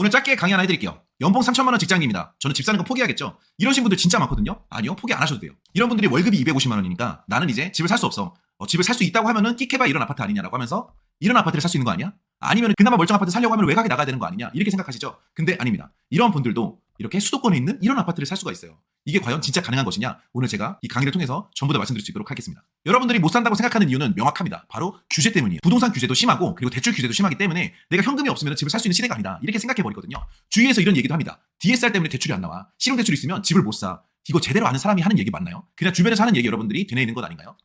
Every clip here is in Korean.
오늘 짧게 강의 하나 해드릴게요. 연봉 3천만 원 직장인입니다. 저는 집 사는 거 포기하겠죠? 이러신 분들 진짜 많거든요. 아니요, 포기 안 하셔도 돼요. 이런 분들이 월급이 250만 원이니까 나는 이제 집을 살 수 없어. 어, 집을 살 수 있다고 하면은 끼케바 이런 아파트 아니냐라고 하면서 이런 아파트를 살 수 있는 거 아니야? 아니면 그나마 멀쩡한 아파트 살려고 하면 외곽에 나가야 되는 거 아니냐? 이렇게 생각하시죠? 근데 아닙니다. 이런 분들도 이렇게 수도권에 있는 이런 아파트를 살 수가 있어요. 이게 과연 진짜 가능한 것이냐? 오늘 제가 이 강의를 통해서 전부 다 말씀드릴 수 있도록 하겠습니다. 여러분들이 못 산다고 생각하는 이유는 명확합니다. 바로 규제 때문이에요. 부동산 규제도 심하고 그리고 대출 규제도 심하기 때문에 내가 현금이 없으면 집을 살 수 있는 시대가 아니다. 이렇게 생각해 버리거든요. 주위에서 이런 얘기도 합니다. DSR 때문에 대출이 안 나와. 신용대출이 있으면 집을 못 사. 이거 제대로 아는 사람이 하는 얘기 맞나요? 그냥 주변에서 하는 얘기 여러분들이 되뇌 있는 것 아닌가요?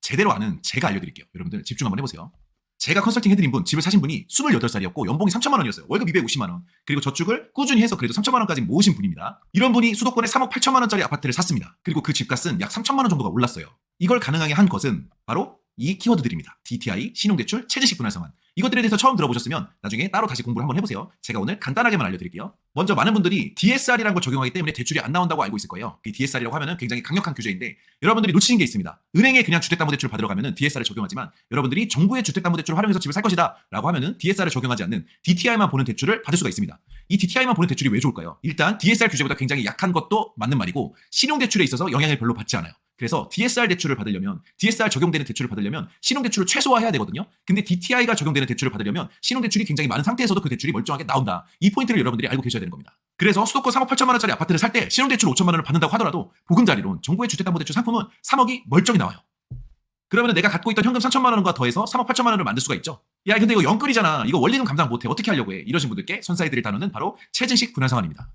제대로 아는 제가 알려드릴게요. 여러분들 집중 한번 해보세요. 제가 컨설팅 해드린 분, 집을 사신 분이 28살이었고 연봉이 3천만 원이었어요. 월급 250만 원. 그리고 저축을 꾸준히 해서 그래도 3천만 원까지 모으신 분입니다. 이런 분이 수도권에 3억 8천만 원짜리 아파트를 샀습니다. 그리고 그 집값은 약 3천만 원 정도가 올랐어요. 이걸 가능하게 한 것은 바로 이 키워드들입니다. DTI, 신용대출, 체제식 분할상환. 이것들에 대해서 처음 들어보셨으면 나중에 따로 다시 공부를 한번 해보세요. 제가 오늘 간단하게만 알려드릴게요. 먼저 많은 분들이 DSR이라는 걸 적용하기 때문에 대출이 안 나온다고 알고 있을 거예요. 이 DSR이라고 하면은 굉장히 강력한 규제인데 여러분들이 놓치는 게 있습니다. 은행에 그냥 주택담보대출 받으러 가면은 DSR을 적용하지만 여러분들이 정부의 주택담보대출을 활용해서 집을 살 것이다라고 하면은 DSR을 적용하지 않는 DTI만 보는 대출을 받을 수가 있습니다. 이 DTI만 보는 대출이 왜 좋을까요? 일단 DSR 규제보다 굉장히 약한 것도 맞는 말이고 신용대출에 있어서 영향을 별로 받지 않아요. 그래서 DSR 대출을 받으려면 DSR 적용되는 대출을 받으려면 신용대출을 최소화해야 되거든요. 근데 DTI가 적용되는 대출을 받으려면 신용대출이 굉장히 많은 상태에서도 그 대출이 멀쩡하게 나온다. 이 포인트를 여러분들이 알고 계셔야 되는 겁니다. 그래서 수도권 3억 8천만 원짜리 아파트를 살 때 신용대출 5천만 원을 받는다고 하더라도 보금자리론 정부의 주택담보대출 상품은 3억이 멀쩡히 나와요. 그러면 내가 갖고 있던 현금 3천만 원과 더해서 3억 8천만 원을 만들 수가 있죠. 야 근데 이거 영끌이잖아. 이거 원리금 감당 못해. 어떻게 하려고 해. 이러신 분들께 선사해드릴 단어는 바로 체증식 분할 상환입니다.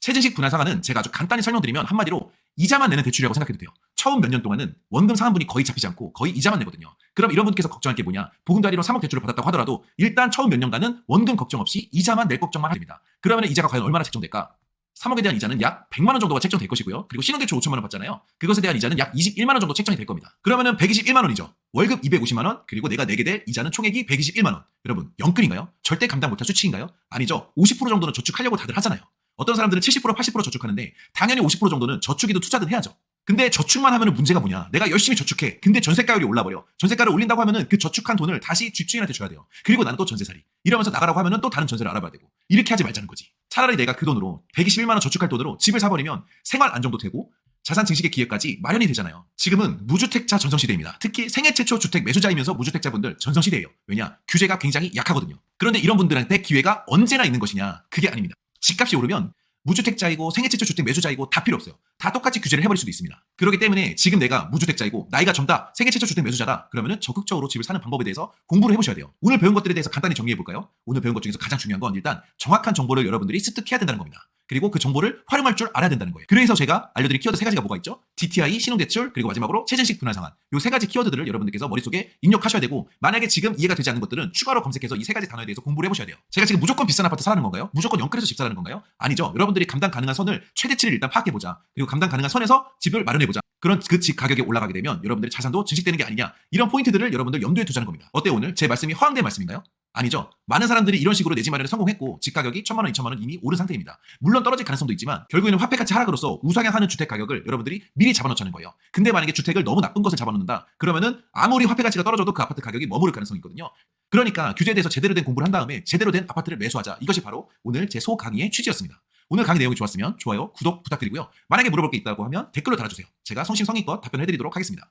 체증식 분할 상환은 제가 아주 간단히 설명드리면 한마디로 이자만 내는 대출이라고 생각해도 돼요. 처음 몇 년 동안은 원금 상환분이 거의 잡히지 않고 거의 이자만 내거든요. 그럼 이런 분께서 걱정할 게 뭐냐? 보금자리로 3억 대출을 받았다고 하더라도 일단 처음 몇 년간은 원금 걱정 없이 이자만 낼 걱정만 합니다. 그러면 이자가 과연 얼마나 책정될까? 3억에 대한 이자는 약 100만 원 정도가 책정될 것이고요. 그리고 신용대출 5천만 원 받잖아요. 그것에 대한 이자는 약 21만 원 정도 책정이 될 겁니다. 그러면은 121만 원이죠. 월급 250만 원, 그리고 내가 내게 될 이자는 총액이 121만 원. 여러분, 영끌인가요? 절대 감당 못할 수치인가요? 아니죠. 50% 정도는 저축하려고 다들 하잖아요. 어떤 사람들은 70% 80% 저축하는데 당연히 50% 정도는 저축이든 투자든 해야죠. 근데 저축만 하면 문제가 뭐냐? 내가 열심히 저축해. 근데 전세가율이 올라버려. 전세가를 올린다고 하면은 그 저축한 돈을 다시 집주인한테 줘야 돼요. 그리고 나는 또 전세살이. 이러면서 나가라고 하면은 또 다른 전세를 알아봐야 되고. 이렇게 하지 말자는 거지. 차라리 내가 그 돈으로 121만 원 저축할 돈으로 집을 사버리면 생활 안정도 되고 자산 증식의 기회까지 마련이 되잖아요. 지금은 무주택자 전성시대입니다. 특히 생애 최초 주택 매수자이면서 무주택자분들 전성시대예요. 왜냐? 규제가 굉장히 약하거든요. 그런데 이런 분들한테 기회가 언제나 있는 것이냐? 그게 아닙니다. 집값이 오르면 무주택자이고 생애 최초 주택 매수자이고 다 필요 없어요. 다 똑같이 규제를 해버릴 수도 있습니다. 그렇기 때문에 지금 내가 무주택자이고 나이가 젊다, 생애 최초 주택 매수자다. 그러면은 적극적으로 집을 사는 방법에 대해서 공부를 해보셔야 돼요. 오늘 배운 것들에 대해서 간단히 정리해 볼까요? 오늘 배운 것 중에서 가장 중요한 건 일단 정확한 정보를 여러분들이 습득해야 된다는 겁니다. 그리고 그 정보를 활용할 줄 알아야 된다는 거예요. 그래서 제가 알려드린 키워드 세 가지가 뭐가 있죠? DTI, 신용대출, 그리고 마지막으로 체증식 분할 상환. 이 세 가지 키워드들을 여러분들께서 머릿속에 입력하셔야 되고 만약에 지금 이해가 되지 않는 것들은 추가로 검색해서 이 세 가지 단어에 대해서 공부를 해보셔야 돼요. 제가 지금 무조건 비싼 아파트 사라는 건가요? 무조건 영끌에서 집 사라는 건가요? 아니죠. 여러분들이 감당 가능한 선을 최대치를 일단 파악해보자. 그리고 감당 가능한 선에서 집을 마련해보자. 그런 그 집 가격이 올라가게 되면 여러분들의 자산도 증식되는 게 아니냐. 이런 포인트들을 여러분들 염두에 두자는 겁니다. 어때요 오늘? 제 말씀이 허황된 말씀인가요? 아니죠. 많은 사람들이 이런 식으로 내 집 마련에 성공했고 집 가격이 천만 원, 이천만 원 이미 오른 상태입니다. 물론 떨어질 가능성도 있지만 결국에는 화폐가치 하락으로서 우상향하는 주택 가격을 여러분들이 미리 잡아놓자는 거예요. 근데 만약에 주택을 너무 나쁜 것을 잡아놓는다. 그러면은 아무리 화폐 가치가 떨어져도 그 아파트 가격이 머무를 가능성이 있거든요. 그러니까 규제에 대해서 제대로 된 공부를 한 다음에 제대로 된 아파트를 매수하자. 이것이 바로 오늘 제 소 강의의 취지였습니다. 오늘 강의 내용이 좋았으면 좋아요, 구독 부탁드리고요. 만약에 물어볼 게 있다고 하면 댓글로 달아주세요. 제가 성심성의껏 답변해드리도록 하겠습니다.